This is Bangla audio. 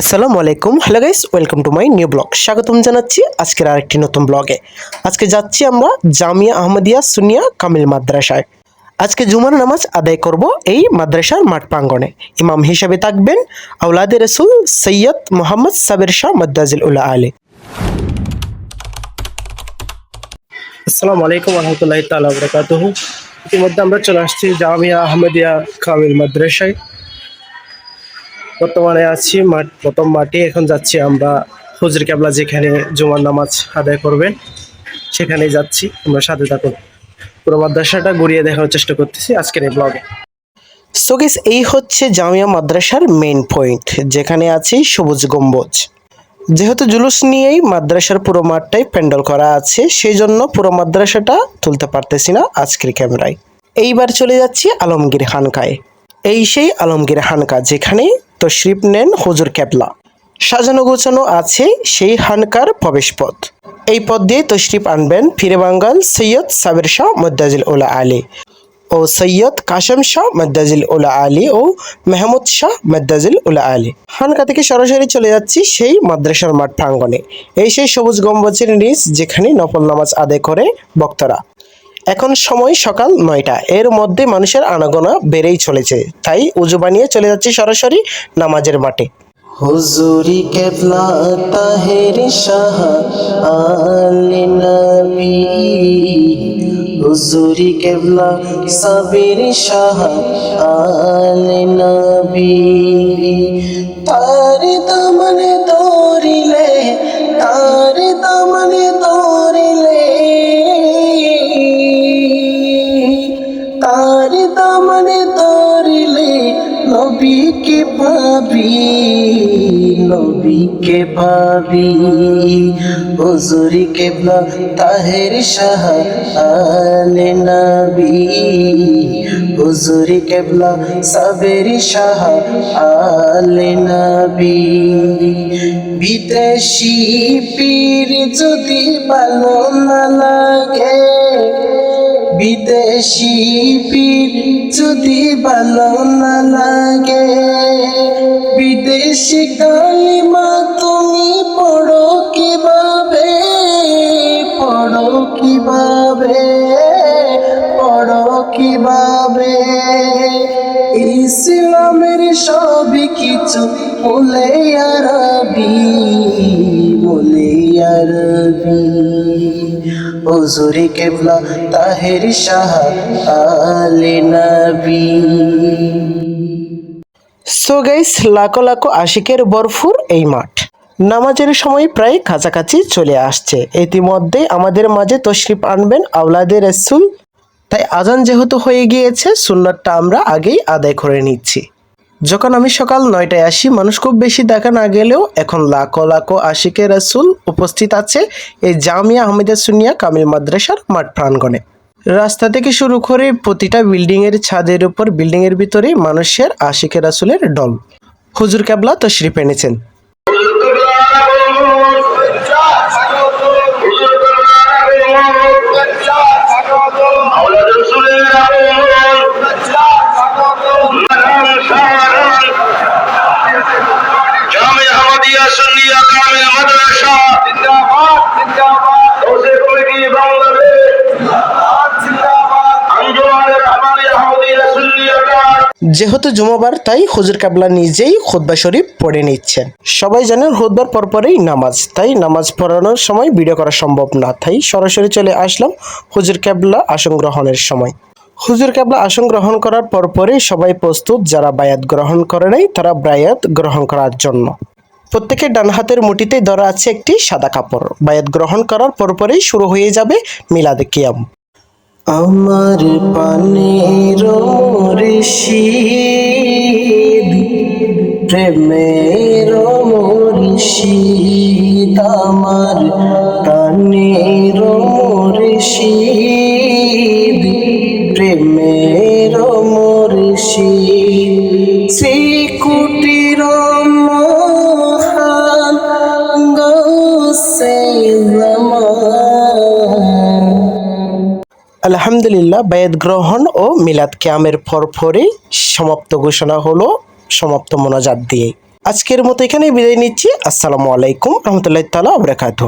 আসসালামু আলাইকুম। Hello guys welcome to my new blog স্বাগতম জানাচ্ছি আজকের আরেকটি নতুন ব্লগে আজকে যাচ্ছি আমরা জামিয়া আহমদিয়া সুনিয়া কামিল মাদ্রাসায়। আজকে জুমার নামাজ আদায় করব এই মাদ্রাসার মাঠ প্রাঙ্গণে। ইমাম হিসেবে থাকবেন আউলাদে রসুল সৈয়দ মোহাম্মদ সাবির শাহ মদ্দাজিল উল্লাহ আলী। আসসালামু আলাইকুম রহমতুল্লাহ তালা বরকাতহ। ইতিমধ্যে আমরা চলে আসছি জামিয়া আহমদিয়া কামিল মাদ্রাসায়। বর্তমানে আছি, মাঠ, প্রথম মাঠে। এখন যাচ্ছি আমরা হুজুর কেবলা যেখানে জুমার নামাজ আদায় করবেন সেখানে যাচ্ছি। আমরা সাথে থাকুন। পুরো মাদ্রাসাটা ঘুরিয়ে দেখার চেষ্টা করতেছি আজকের এই ব্লগে সো গেস এই হচ্ছে জামিয়া মাদ্রাসার মেইন পয়েন্ট যেখানে আছে সবুজ গম্বুজ। যেহেতু জুলুস নিয়েই মাদ্রাসার পুরো মাঠটাই প্যান্ডেল করা আছে সেই জন্য পুরো মাদ্রাসাটা তুলতে পারতেছি না আজকের ক্যামেরায়। এইবার চলে যাচ্ছি আলমগীর খানকায়। এই সেই আলমগীর হানকা যেখানে তশরিফ নেন হুজুর ক্যাবলা। সাজানো গোছানো আছে সেই হানকার প্রবেশপথ। এই পথ দিয়ে তশরিফ আনবেন ফিরেবাঙ্গাল সৈয়দ সাবের শাহ মদ্দাজিল ওলা আলী ও সৈয়দ কাশেম শাহ মদ্দাজিল উলা আলী ও মেহমুদ শাহ মদ্দাজিল উলা আলী। হানকা থেকে সরাসরি চলে যাচ্ছি সেই মাদ্রাসার মাঠ প্রাঙ্গণে। এই সেই সবুজ গম্বুজের নিচ যেখানে নফল নামাজ আদায় করে বক্তরা এখন সময় সকাল নয়টা। এর মধ্যে মানুষের আনাগোনা বেড়েই চলেছে। তাই উজু বানিয়ে চলে যাচ্ছি সরাসরি নামাজের মাঠে। হুজুরি কেবলা তাহের শাহ আলী হুজুরি কেবলা সাবির শাহ আলী নবী। তার দামনে দৌড়িলে, তার দামনে দৌড়িলে পাবি, নবীকে পাবি হুজুরি কেবলা তাহের শাহ আলে নবী হুজুরি কেবলা সাবের শাহ আলে নবী। বিদেশি পীর যদি ভালো না লাগে বিদেশি পীর যদি ভালো না লাগে, বিদেশি কালিমা তুমি পড়ো কীভাবে? পড়ো কীভাবে? পড়ো কীভাবে? ইসলামের সবই কিছু বলে আরবি বলে আরবি। হুজুরি কেবলা তাহের শাহ আলী নবী। সো গাইস লাখো লাখো আশিকের বরফুর এই মাঠ। নামাজের সময় প্রায় কাছাকাছি চলে আসছে। ইতিমধ্যে আমাদের মাঝে তশরিফ আনবেন আওলাদে রসুল। তাই আজান যেহেতু হয়ে গিয়েছে, সুন্নাতটা আমরা আগেই আদায় করে নিচ্ছি। যখন আমি সকাল নয়টায় আসি, মানুষ খুব বেশি দেখা না গেলেও এখন লাখো লাখো আশিকে রাসুল উপস্থিত আছে এই জামিয়া আহমেদা সুনিয়া কামিল মাদ্রাসার মাঠ প্রাঙ্গণে। রাস্তা থেকে শুরু করে প্রতিটা বিল্ডিংয়ের ছাদের উপর বিল্ডিংয়ের ভিতরে মানুষের আশিকে রাসুলের ডল হুজুর ক্যাবলা তো তশরিফ এনেছেন। যেহেতু জুমাবার, তাই হুজুর কাবলা নিজেই খুদ্া শরীফ পড়ে নিচ্ছেন। সবাই জানেন খুদ্বার পরপরেই নামাজ, তাই নামাজ পড়ানোর সময় ভিডিও করা সম্ভব না, তাই সরাসরি চলে আসলাম হুজুর কাবলা আসন গ্রহণের সময়। হুজুর কাবলা আসন গ্রহণ করার পরপরই সবাই প্রস্তুত, যারা বায়াত গ্রহণ করে নাই, তারা বায়াত গ্রহণ করার জন্য। প্রত্যেকের ডান হাতের মুঠিতে ধরা আছে একটি সাদা কাপড়। বায়াত গ্রহণ করার পরপরেই শুরু হয়ে যাবে মিলাদে কিয়াম। আমার পানির ঋষি প্রেমের ঋষি আমার প্রাণের ঋষি প্রেমের আলহামদুলিল্লাহ বায়াত গ্রহণ ও মিলাদ ক্যামের ফরফরে সমাপ্ত ঘোষণা হলো, সমাপ্ত মোনাজাত দিয়ে। আজকের মতো এখানেই বিদায় নিচ্ছি। আসসালামু আলাইকুম রহমতুল্লাহ তালা আবরাকাত